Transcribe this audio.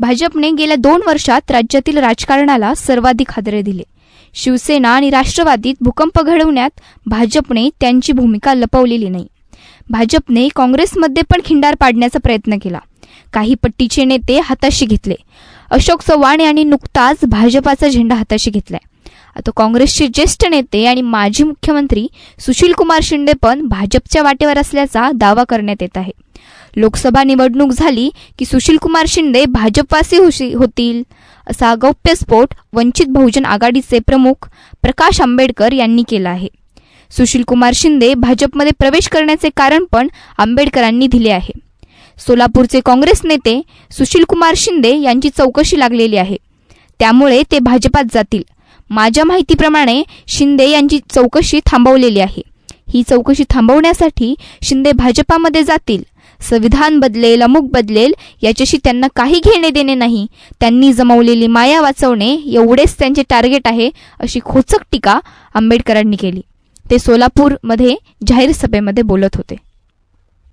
भाजपने गेल्या दोन वर्षात राज्यातील राजकारणाला सर्वाधिक हादरे दिले. शिवसेना आणि राष्ट्रवादीत भूकंप घडवण्यात भाजपने त्यांची भूमिका लपवलेली नाही. भाजपने काँग्रेसमध्ये पण खिंडार पाडण्याचा प्रयत्न केला. काही पट्टीचे नेते हाताशी घेतले. अशोक चव्हाण यांनी नुकताच भाजपाचा झेंडा हाताशी घेतलाय. आता काँग्रेसचे ज्येष्ठ नेते आणि माजी मुख्यमंत्री सुशीलकुमार शिंदे पण भाजपच्या वाटेवर असल्याचा दावा करण्यात येत आहे. लोकसभा निवडणूक झाली की सुशीलकुमार शिंदे भाजपवासी होशी होतील असा गौप्यस्फोट वंचित बहुजन आघाडीचे प्रमुख प्रकाश आंबेडकर यांनी केला आहे. सुशीलकुमार शिंदे भाजपमध्ये प्रवेश करण्याचे कारण पण आंबेडकरांनी दिले आहे. सोलापूरचे काँग्रेस नेते सुशीलकुमार शिंदे यांची चौकशी लागलेली आहे. त्यामुळे ते भाजपात जातील. माझ्या माहितीप्रमाणे शिंदे यांची चौकशी थांबवलेली आहे. ही चौकशी थांबवण्यासाठी शिंदे भाजपामध्ये जातील. संविधान बदलेल अमुक बदलेल याच्याशी त्यांना काही घेणे देणे नाही. त्यांनी जमवलेली माया वाचवणे एवढेच त्यांचे टार्गेट आहे अशी खोचक टीका आंबेडकरांनी केली. ते सोलापूरमध्ये जाहीर सभेमध्ये बोलत होते.